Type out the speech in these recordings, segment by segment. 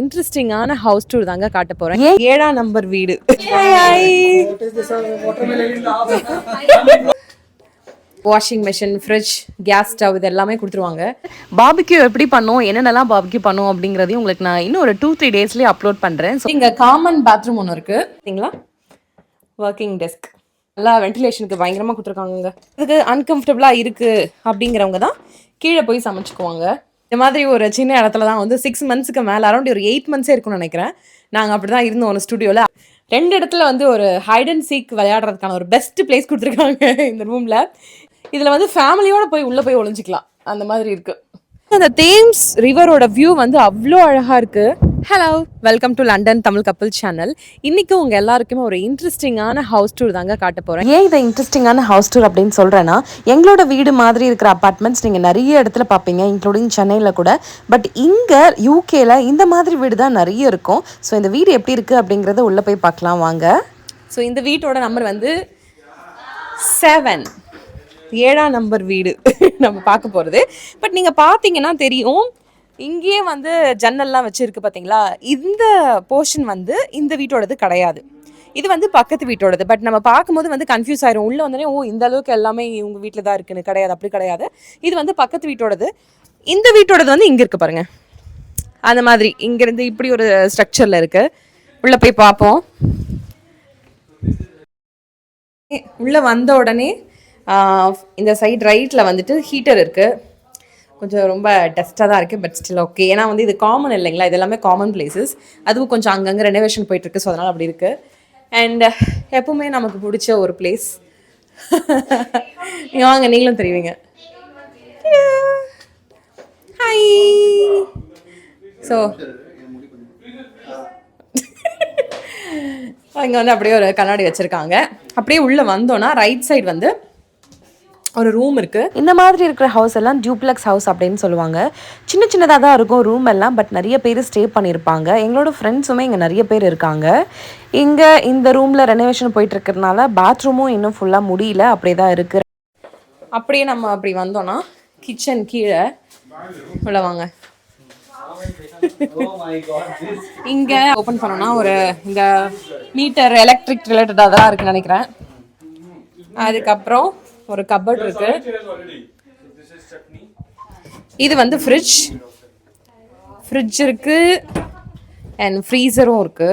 இன்ட்ரெஸ்டிங்கான house tour தாங்க காட்ட போறேன். ஏழாம் நம்பர் வீடு. Washing machine fridge gas stove இது எல்லாமே கொடுத்துருவாங்க. பாபிக்யூ எப்படி பண்ணும் என்னென்னலாம் பாபிக்யூ பண்ணும் அப்படிங்கிறதையும் உங்களுக்கு நான் இன்னும் ஒரு டூ த்ரீ டேஸ்லேயே அப்லோட் பண்ணுறேன் ஸோ இங்கே காமன் பாத்ரூம் ஒன்று இருக்குது சரிங்களா ஒர்க்கிங் டெஸ்க் நல்லா வென்டிலேஷனுக்கு பயங்கரமாக கொடுத்துருக்காங்க இதுக்கு அன்கம்ஃபர்டபுளாக இருக்குது அப்படிங்கிறவங்க தான் கீழே போய் சமைச்சுக்குவாங்க. இந்த மாதிரி ஒரு சின்ன இடத்துல தான் வந்து சிக்ஸ் மந்த்ஸ்க்கு மேலே அரௌண்ட் ஒரு எயிட் மந்த்ஸே இருக்கும்னு நினைக்கிறேன். நாங்கள் அப்படி தான் இருந்தோம் ஒரு ஸ்டுடியோவில் ரெண்டு இடத்துல வந்து ஒரு ஹைட் அண்ட் சீக் விளையாடுறதுக்கான ஒரு பெஸ்ட் பிளேஸ் கொடுத்துருக்காங்க இந்த ரூமில் இதில் வந்து ஃபேமிலியோடு போய் உள்ளே போய் ஒழிஞ்சிக்கலாம் அந்த மாதிரி இருக்குது அந்த தேம்ஸ் ரிவரோட வியூ வந்து அவ்வளோ அழகாக இருக்குது hello welcome to London Tamil Kappal channel இன்னைக்கு உங்க எல்லாருக்குமே ஒரு இன்ட்ரெஸ்டிங்கான ஹவுஸ் டூர் தாங்க காட்ட போறேன். ஏன் இதை இன்ட்ரெஸ்டிங்கான ஹவுஸ் டூர் அப்படின்னு சொல்றேன்னா எங்களோட வீடு மாதிரி இருக்கிற அபார்ட்மெண்ட்ஸ் நீங்க நிறைய இடத்துல பார்ப்பீங்க இன்க்ளூடிங் சென்னையில் கூட. பட் இங்க யூகேல இந்த மாதிரி வீடு தான் நிறைய இருக்கும். ஸோ இந்த வீடு எப்படி இருக்கு அப்படிங்கறத உள்ள போய் பார்க்கலாம் வாங்க. ஸோ இந்த வீட்டோட நம்பர் வந்து செவன் ஏழாம் நம்பர் வீடு நம்ம பார்க்க போகிறது பட் நீங்கள் பார்த்தீங்கன்னா தெரியும் இங்கேயே வந்து ஜன்னல்லாம் வச்சுருக்கு பார்த்தீங்களா இந்த போர்ஷன் வந்து இந்த வீட்டோடது கிடையாது. இது வந்து பக்கத்து வீட்டோடது. பட் நம்ம பார்க்கும்போது வந்து கன்ஃபியூஸ் ஆயிரும். உள்ள வந்தோடனே ஓ இந்த அளவுக்கு எல்லாமே இவங்க வீட்டில் தான் இருக்குன்னு. கிடையாது அப்படி கிடையாது. இது வந்து பக்கத்து வீட்டோடது. இந்த வீட்டோடது வந்து இங்கே இருக்கு பாருங்க. அந்த மாதிரி. இங்கேருந்து இப்படி ஒரு ஸ்ட்ரக்சரில் இருக்கு. உள்ளே போய் பார்ப்போம். உள்ளே வந்த உடனே இந்த சைட் ரைட்டில் வந்துட்டு ஹீட்டர் இருக்குது கொஞ்சம் ரொம்ப டஸ்ட்டாக தான் இருக்குது பட் ஸ்டில் ஓகே ஏன்னா வந்து இது காமன் இல்லைங்களா? இது எல்லாமே காமன் பிளேசஸ் அதுவும் கொஞ்சம் அங்கங்கே ரெனோவேஷன் போயிட்டுருக்கு ஸோ அதனால் அப்படி இருக்குது அண்ட் எப்பவுமே நமக்கு பிடிச்ச ஒரு பிளேஸ் நீங்கள் வாங்க நீங்களும் தெரிவிங்க. ஹாய் ஸோ இங்கே வந்து அப்படியே ஒரு கண்ணாடி வச்சுருக்காங்க. அப்படியே உள்ளே வந்தோன்னா ரைட் சைடு வந்து ஒரு ரூம் இருக்கு. இந்த மாதிரி இருக்கிற ஹவுஸ் எல்லாம் டியூப்ளெக்ஸ் ஹவுஸ் அப்படின்னு சொல்லுவாங்க. சின்ன சின்னதாக தான் இருக்கும் ரூம் எல்லாம் பட் நிறைய பேர் ஸ்டே பண்ணியிருப்பாங்க எங்களோட ஃப்ரெண்ட்ஸுமே இங்கே நிறைய பேர் இருக்காங்க. இங்கே இந்த ரூமில் ரெனோவேஷன் போயிட்டு இருக்கிறதுனால பாத்ரூமும் இன்னும் ஃபுல்லாக முடியல அப்படியே தான் இருக்கு. அப்படியே நம்ம அப்படி வந்தோம்னா கிச்சன் கீழே. உள்ள வாங்க. இங்க ஓபன் பண்ணோம்னா ஒரு இந்த மீட்டர் எலக்ட்ரிக் ரிலேட்டடாக தான் இருக்குன்னு நினைக்கிறேன். அதுக்கப்புறம் ஒரு கபர்ட் இருக்கு. இது வந்து ஃப்ரிட்ஜ் ஃப்ரிட்ஜ் இருக்கு. அண்ட் ஃப்ரீசரும் இருக்கு.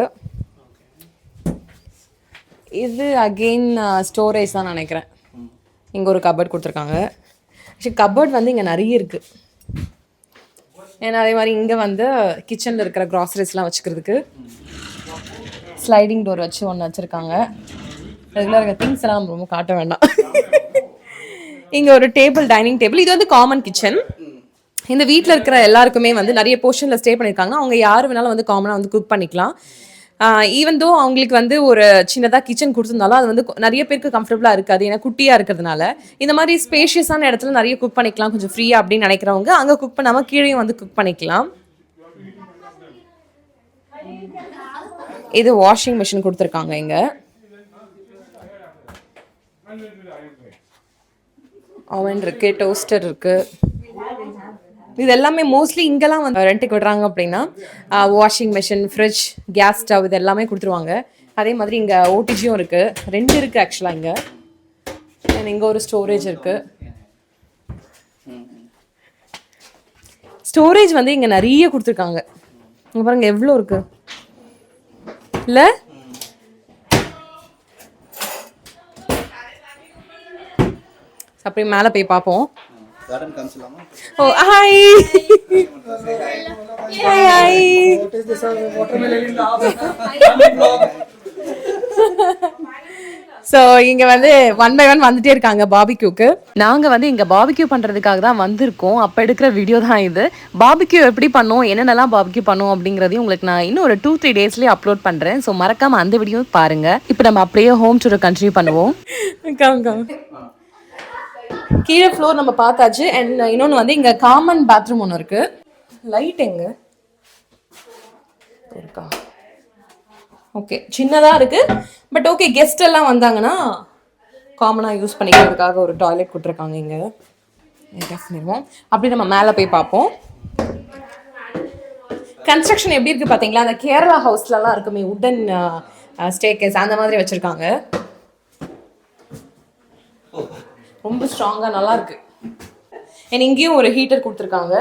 இது அகெயின் ஸ்டோரேஜ் தான் நினைக்கிறேன். இங்கே ஒரு கபர்ட் கொடுத்துருக்காங்க. ஆக்சுவலி கபர்ட் வந்து இங்கே நிறைய இருக்கு. ஏன்னா அதே மாதிரி இங்கே வந்து கிச்சனில் இருக்கிற க்ராசரிஸ்லாம் வச்சுக்கிறதுக்கு ஸ்லைடிங் டோர் வச்சு ஒன்று வச்சுருக்காங்க. ரெகுலர் இருக்க திங்ஸ் எல்லாம் நம்ம ரொம்ப காட்ட வேண்டாம். இங்கே ஒரு டேபிள் டைனிங் டேபிள். இது வந்து காமன் கிச்சன் இந்த வீட்டில் இருக்கிற எல்லாருக்குமே வந்து நிறைய போர்ஷனில் ஸ்டே பண்ணியிருக்காங்க அவங்க யார் வேணாலும் வந்து காமனாக வந்து குக் பண்ணிக்கலாம். ஈவன் தோ அவங்களுக்கு வந்து ஒரு சின்னதாக கிச்சன் கொடுத்துருந்தாலும் அது வந்து நிறைய பேருக்கு கம்ஃபர்டபுளாக இருக்காது. ஏன்னா குட்டியாக இருக்கிறதுனால. இந்த மாதிரி ஸ்பேஷியஸான இடத்துல நிறைய குக் பண்ணிக்கலாம். கொஞ்சம் ஃப்ரீயாக அப்படின்னு நினைக்கிறவங்க அங்கே குக் பண்ணாமல் கீழேயும் வந்து குக் பண்ணிக்கலாம். இது வாஷிங் மிஷின் கொடுத்துருக்காங்க இங்கே. அவன் இருக்கு டோஸ்டர் இருக்கு. இது எல்லாமே மோஸ்ட்லி இங்கெல்லாம் வந்து ரெண்ட்டுக்கு விடுறாங்க அப்படின்னா washing machine fridge gas stove இது எல்லாமே கொடுத்துருவாங்க. அதே மாதிரி இங்கே ஓடிஜியும் இருக்குது ரெண்டு இருக்குது ஆக்சுவலாக இங்கே. அண்ட் இங்கே ஒரு ஸ்டோரேஜ் இருக்குது ஸ்டோரேஜ் வந்து இங்கே நிறைய கொடுத்துருக்காங்க. இங்கே பாருங்க எவ்வளோ இருக்குது இல்லை? அப்படியே மேலே போய் பார்ப்போம் ஓ ஹாய் ஸோ இங்க வந்து ஒன் பை ஒன் வந்துட்டே இருக்காங்க பாபிக்யூக்கு நாங்க வந்து இங்க பாபிக்யூ பண்றதுக்காக தான் வந்திருக்கோம். அப்ப எடுக்கிற வீடியோ தான் இது. பாபிக்யூ எப்படி பண்ணும்? என்னென்னலாம் பாபிக்யூ பண்ணும் அப்படிங்கறதையும் உங்களுக்கு நான் இன்னும் ஒரு டூ த்ரீ டேஸ்லயே அப்லோட் பண்றேன். ஸோ மறக்காம அந்த வீடியோ பாருங்க. இப்போ நம்ம அப்படியே ஹோம் டூரை கண்டினியூ பண்ணுவோம். கீழே ஃப்ளோர் நம்ம பார்த்தாச்சு. அண்ட் இன்னொன்று வந்து இங்கே காமன் பாத்ரூம் ஒன்று இருக்கு. லைட் எங்க? இருக்கா? ஓகே சின்னதாக இருக்கு. பட் ஓகே கெஸ்ட் எல்லாம் வந்தாங்கன்னா காமனாக யூஸ் பண்ணிக்கிறதுக்காக ஒரு டாய்லெட் கொடுத்துருக்காங்க இங்கே. பண்ணிடுவோம் அப்படி நம்ம மேலே போய் பார்ப்போம். கன்ஸ்ட்ரக்ஷன் எப்படி இருக்கு பார்த்தீங்களா அந்த கேரளா ஹவுஸ்லலாம் இருக்குமே உடன் ஸ்டேக்கேஸ் uh, அந்த மாதிரி வச்சுருக்காங்க. ரொம்ப ஸ்ட்ராங்காக நல்லா இருக்கு. அண்ட் இங்கேயும் ஒரு ஹீட்டர் கொடுத்துருக்காங்க.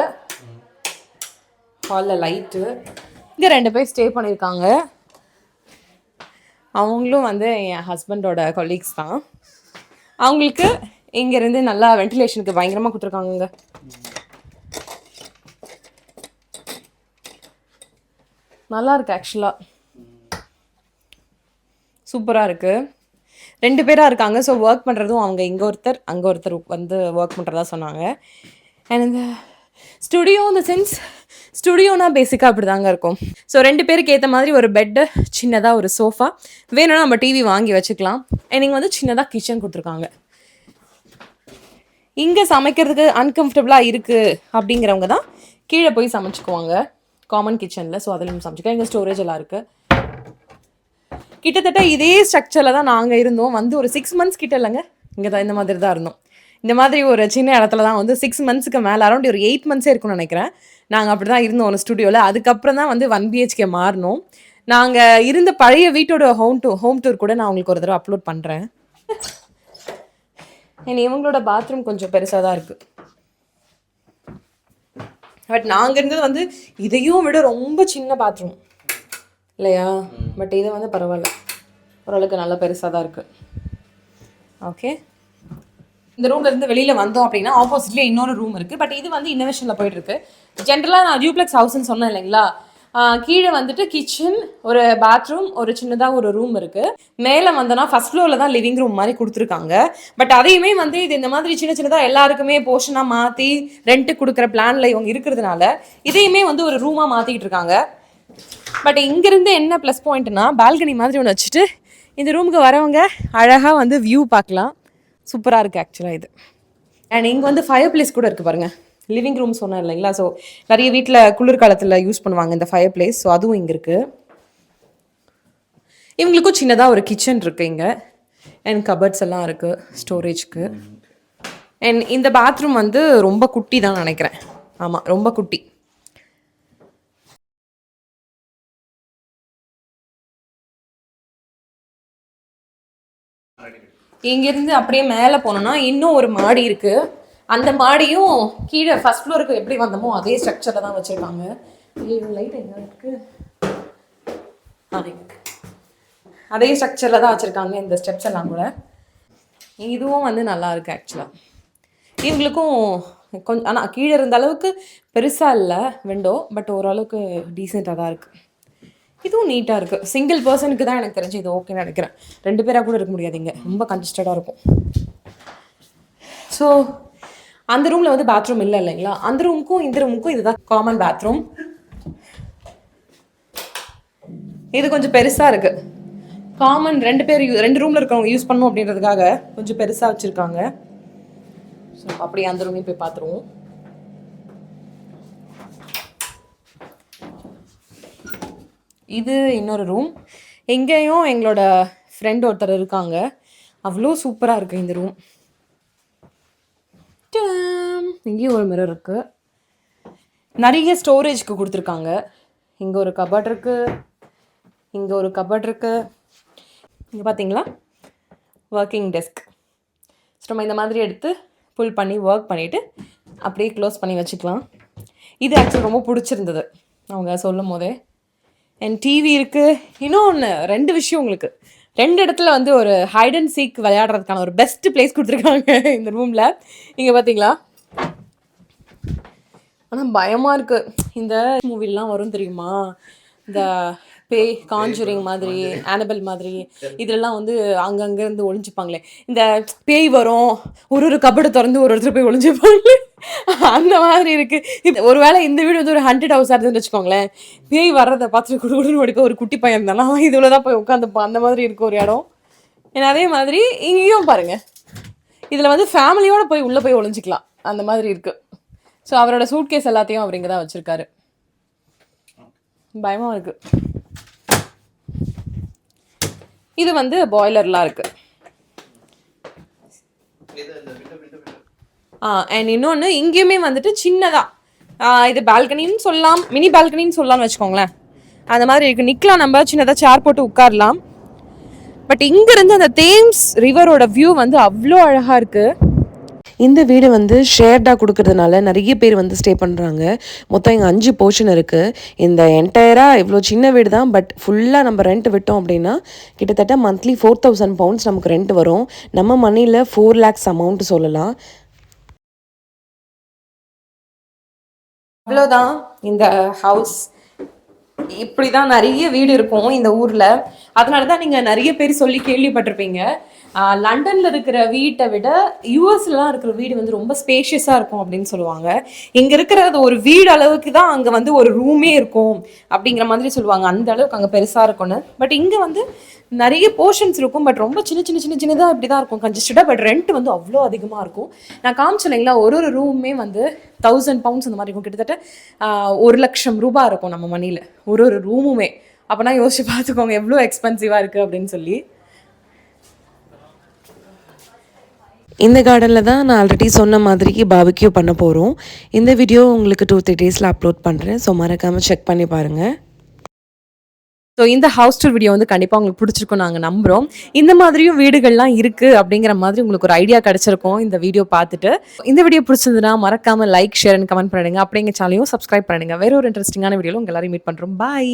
ஹாலில் லைட்டு இங்கே ரெண்டு பேர் ஸ்டே பண்ணியிருக்காங்க அவங்களும் வந்து என் ஹஸ்பண்டோட கொலீக்ஸ் தான். அவங்களுக்கு இங்கேருந்து நல்லா வென்டிலேஷனுக்கு பயங்கரமாக கொடுத்துருக்காங்க நல்லா இருக்கு ஆக்சுவலாக சூப்பராக இருக்குது ரெண்டு பேராக இருக்காங்க. ஸோ ஒர்க் பண்ணுறதும் அவங்க இங்கே ஒருத்தர் அங்கே ஒருத்தர் வந்து ஒர்க் பண்ணுறதா சொன்னாங்க. அண்ட் இந்த ஸ்டுடியோ இந்த சென்ஸ் ஸ்டுடியோனா பேசிக்காக அப்படி தாங்க இருக்கும். ஸோ ரெண்டு பேருக்கு ஏற்ற மாதிரி ஒரு பெட்டு சின்னதாக ஒரு சோஃபா வேணும்னா நம்ம டிவி வாங்கி வச்சுக்கலாம். நீங்கள் வந்து சின்னதாக கிச்சன் கொடுத்துருக்காங்க. இங்கே சமைக்கிறதுக்கு அன்கம்ஃபர்டபுளாக இருக்குது அப்படிங்கிறவங்க தான் கீழே போய் சமைச்சுக்குவாங்க. காமன் கிச்சனில் ஸோ அதில் சமைச்சிக்கலாம். இங்கே ஸ்டோரேஜ் எல்லாம் இருக்குது கிட்டத்தட்ட இதே ஸ்ட்ரக்சரில் தான் நாங்கள் இருந்தோம். வந்து ஒரு சிக்ஸ் மந்த்ஸ் கிட்ட இல்லைங்க. இங்கே தான் இந்த மாதிரி தான் இருந்தோம். இந்த மாதிரி ஒரு சின்ன இடத்துல தான் வந்து சிக்ஸ் மந்த்ஸ்க்கு மேலே அரௌண்ட் ஒரு எயிட் மந்த்ஸே இருக்கும்னு நினைக்கிறேன். நாங்கள் அப்படி தான் இருந்தோம் ஒரு ஸ்டுடியோவில் அதுக்கப்புறம் தான் வந்து ஒன் பிஹெச்கே மாறினோம். நாங்கள் இருந்த பழைய வீட்டோட ஹோம் டூ ஹோம் டூர் கூட நான் உங்களுக்கு ஒரு தடவை அப்லோட் பண்ணுறேன் அண்ட் இவங்களோட பாத்ரூம் கொஞ்சம் பெருசாக தான் இருக்குது பட் நாங்கள் இருந்தது வந்து இதையும் விட ரொம்ப சின்ன பாத்ரூம் இல்லையா? பட் இது வந்து பரவாயில்ல. ஓரளவுக்கு நல்லா பெருசாக தான் இருக்குது ஓகே இந்த ரூம்ல இருந்து வெளியில வந்தோம் அப்படின்னா ஆப்போசிட்லேயே இன்னொரு ரூம் இருக்கு. பட் இது வந்து இன்னோவேஷனில் போயிட்டு இருக்கு. ஜென்ரலாக நான் டியூப்ளெக்ஸ் ஹவுஸ்னு சொன்னேன் இல்லைங்களா? கீழே வந்துட்டு கிச்சன் ஒரு பாத்ரூம் ஒரு சின்னதாக ஒரு ரூம் இருக்கு. மேலே வந்தோன்னா ஃபர்ஸ்ட் ஃப்ளோரில் தான் லிவிங் ரூம் மாதிரி கொடுத்துருக்காங்க. பட் அதையுமே வந்து இது இந்த மாதிரி சின்ன சின்னதாக எல்லாருக்குமே போர்ஷனாக மாற்றி ரெண்ட்டு கொடுக்குற பிளான்ல இவங்க இருக்கிறதுனால இதையுமே வந்து ஒரு ரூமாக மாற்றிக்கிட்டு இருக்காங்க. பட் இங்கேருந்து என்ன ப்ளஸ் பாயிண்ட்னா பால்கனி மாதிரி ஒன்று வச்சுட்டு இந்த ரூமுக்கு வரவங்க அழகாக வந்து வியூ பார்க்கலாம். சூப்பராக இருக்குது ஆக்சுவலாக இது. அண்ட் இங்கே வந்து ஃபயர் பிளேஸ் கூட இருக்குது பாருங்கள் லிவிங் ரூம் சொன்னேன் இல்லைங்களா? ஸோ நிறைய வீட்டில் குளிர்காலத்தில் யூஸ் பண்ணுவாங்க இந்த ஃபயர் பிளேஸ் ஸோ அதுவும் இங்கே இருக்குது இவங்களுக்கும் சின்னதாக ஒரு கிச்சன் இருக்குது இங்கே. அண்ட் கபர்ட்ஸ் எல்லாம் இருக்குது ஸ்டோரேஜ்க்கு அண்ட் இந்த பாத்ரூம் வந்து ரொம்ப குட்டி தான் நினைக்கிறேன். ஆமாம் ரொம்ப குட்டி. இங்கேருந்து அப்படியே மேலே போனோம்னா இன்னும் ஒரு மாடி இருக்குது அந்த மாடியும் கீழே ஃபர்ஸ்ட் ஃப்ளோருக்கு எப்படி வந்தோமோ அதே ஸ்ட்ரக்சரில் தான் வச்சுருக்காங்க. லைட் எங்கே இருக்குது அதே ஸ்ட்ரக்சரில் தான் வச்சுருக்காங்க இந்த ஸ்டெப்ஸ் எல்லாம் கூட. இதுவும் வந்து நல்லா இருக்குது ஆக்சுவலாக இவங்களுக்கும் கொஞ்சம் ஆனால் கீழே இருந்த அளவுக்கு பெருசாக இல்லை விண்டோ பட் ஓரளவுக்கு டீசெண்டாக தான் இருக்குது இதுவும் நீட்டாக இருக்குது சிங்கிள் பர்சனுக்கு தான் எனக்கு தெரிஞ்சு இது ஓகேன்னு நினைக்கிறேன். ரெண்டு பேராக கூட இருக்க முடியாது இங்கே. ரொம்ப கன்ஜஸ்டடாக இருக்கும். ஸோ அந்த ரூமில் வந்து பாத்ரூம் இல்லை இல்லைங்களா? அந்த ரூமுக்கும் இந்த ரூமுக்கும் இதுதான் காமன் பாத்ரூம் இது கொஞ்சம் பெருசாக இருக்குது காமன் ரெண்டு பேர் யூ- ரெண்டு ரூமில் இருக்கிறவங்க யூஸ் பண்ணணும் அப்படின்றதுக்காக கொஞ்சம் பெருசாக வச்சுருக்காங்க. ஸோ அப்படியே அந்த ரூமையும் போய் பார்த்துருவோம் இது இன்னொரு ரூம் எங்கேயும் எங்களோட ஃப்ரெண்ட் ஒருத்தர் இருக்காங்க. அவ்வளோ சூப்பராக இருக்குது இந்த ரூம் இங்கேயும் ஒரு மிரர் இருக்குது நிறைய ஸ்டோரேஜ்க்கு கொடுத்துருக்காங்க. இங்கே ஒரு கபட் இருக்குது இங்கே ஒரு கபட் இருக்குது இங்கே பார்த்தீங்களா ஒர்க்கிங் டெஸ்க் ஸோ நம்ம இந்த மாதிரி எடுத்து புல் பண்ணி ஒர்க் பண்ணிவிட்டு அப்படியே க்ளோஸ் பண்ணி வச்சுக்கலாம். இது ஆக்சுவலி ரொம்ப பிடிச்சிருந்தது. அவங்க சொல்லும் போதே. அண்ட் டிவி இருக்குது இன்னொன்று ரெண்டு விஷயம் உங்களுக்கு. ரெண்டு இடத்துல வந்து ஒரு ஹைட் அண்ட் சீக் விளையாடுறதுக்கான ஒரு பெஸ்ட் பிளேஸ் கொடுத்துருக்காங்க இந்த ரூமில் இங்கே பார்த்தீங்களா ஆனால் பயமாக இருக்குது இந்த மூவிலாம் வரும் தெரியுமா? இந்த பேய் காஞ்சூரிங் மாதிரி ஆனபல் மாதிரி இதெல்லாம் வந்து அங்கங்க இருந்து ஒளிஞ்சுப்பாங்களே. இந்த பேய் வரும் ஒரு ஒரு கபடு திறந்து ஒரு ஒருத்தர் போய் ஒளிஞ்சுப்பாங்களே. அந்த மாதிரி இருக்கு. இது ஒருவேளை இந்த வீடு வந்து ஒரு ஹண்ட்ரட் ஹவுஸாக இருந்துன்னு வச்சுக்கோங்களேன். பேய் வர்றதை பார்த்துட்டு குடு குடுன்னு ஓடி போய் ஒரு குட்டி பையன் இருந்தாலும் இதுல தான் போய் உட்காந்துப்பான் அந்த மாதிரி இருக்கு ஒரு இடம். ஏன்னா அதே மாதிரி இங்கேயும் பாருங்க. இதில் வந்து ஃபேமிலியோட போய் உள்ளே போய் ஒளிஞ்சிக்கலாம். அந்த மாதிரி இருக்கு. ஸோ அவரோட சூட்கேஸ் எல்லாத்தையும் அவர் இங்கே தான் வச்சிருக்காரு பயமா இருக்கு. இது வந்து பாய்லர்லாம் இருக்கு. ஆ அண்ட் இன்னொன்று இங்கேயுமே வந்துட்டு சின்னதாக இது பால்கனின்னு சொல்லலாம் மினி பால்கனின்னு சொல்லலாம்னு வச்சுக்கோங்களேன். அந்த மாதிரி இருக்குது நிற்கலாம் நம்ம சின்னதாக சேர் போட்டு உட்காரலாம். பட் இங்கேருந்து அந்த தேம்ஸ் ரிவரோட வியூ வந்து அவ்வளோ அழகாக இருக்குது இந்த வீடு வந்து ஷேர்டாக கொடுக்கறதுனால நிறைய பேர் வந்து ஸ்டே பண்ணுறாங்க மொத்தம் இங்கே அஞ்சு போர்ஷன் இருக்குது இந்த என்டையராக இவ்வளோ சின்ன வீடு தான் பட் ஃபுல்லாக நம்ம ரெண்ட் விட்டோம் அப்படின்னா கிட்டத்தட்ட மந்த்லி ஃபோர் தௌசண்ட் பவுண்ட்ஸ் நமக்கு ரெண்ட் வரும். நம்ம மணியில் ஃபோர் லேக்ஸ் அமௌண்ட் சொல்லலாம். அவ்வளோதான் இந்த ஹவுஸ் இப்படி தான் நிறைய வீடு இருக்கும் இந்த ஊரில். அதனால தான் நீங்கள் நிறைய பேர் சொல்லி கேள்விப்பட்டிருப்பீங்க. லண்டனில் லண்டன்ல இருக்கிற வீட்டை விட யூஎஸ்லாம் இருக்கிற வீடு வந்து ரொம்ப ஸ்பேஷியஸாக இருக்கும் அப்படின்னு சொல்லுவாங்க. இங்கே இருக்கிறது ஒரு வீடு அளவுக்கு தான் அங்கே வந்து ஒரு ரூமே இருக்கும் அப்படிங்கிற மாதிரி சொல்லுவாங்க. அந்த அளவுக்கு அங்கே பெருசாக இருக்கும்னு. பட் இங்கே வந்து நிறைய போர்ஷன்ஸ் இருக்கும். பட் ரொம்ப சின்ன சின்ன சின்ன சின்னதாக இப்படி தான் இருக்கும் கன்ஜஸ்டடாக பட் ரெண்ட் வந்து அவ்வளோ அதிகமாக இருக்கும். நான் காமிச்சேன் இல்லைங்களா ஒரு ஒரு ரூமே வந்து தௌசண்ட் பவுண்ட்ஸ் அந்த மாதிரி இருக்கும். கிட்டத்தட்ட ஒரு லட்சம் ரூபாய் இருக்கும் நம்ம மணியில் ஒரு ஒரு ரூமுமே அப்போனா யோசிச்சு பார்த்துக்கோங்க எவ்வளோ எக்ஸ்பென்சிவாக இருக்குது அப்படின்னு சொல்லி. இந்த கார்டனில் தான் நான் ஆல்ரெடி சொன்ன மாதிரிக்கு பாபிக்யூ பண்ண போகிறோம் இந்த வீடியோ உங்களுக்கு டூ த்ரீ டேஸில் அப்லோட் பண்ணுறேன் ஸோ மறக்காமல் செக் பண்ணி பாருங்கள் ஸோ இந்த ஹவுஸ் டூர் வீடியோ வந்து கண்டிப்பாக உங்களுக்கு பிடிச்சிருக்கும் நாங்கள் நம்புகிறோம் இந்த மாதிரியும் வீடுகள்லாம் இருக்குது அப்படிங்கிற மாதிரி உங்களுக்கு ஒரு ஐடியா கிடைச்சிருக்கும் இந்த வீடியோ பார்த்துட்டு. இந்த வீடியோ பிடிச்சிருந்ததுன்னா மறக்காமல் லைக் ஷேர் அண்ட் கமெண்ட் பண்ணிடுங்க. அப்படிங்க சேனலையும் சப்ஸ்கிரைப் பண்ணிடுங்க. வேற ஒரு இன்ட்ரெஸ்டிங்கான வீடியோவில் உங்க எல்லாரையும் மீட் பண்ணுறோம் பாய்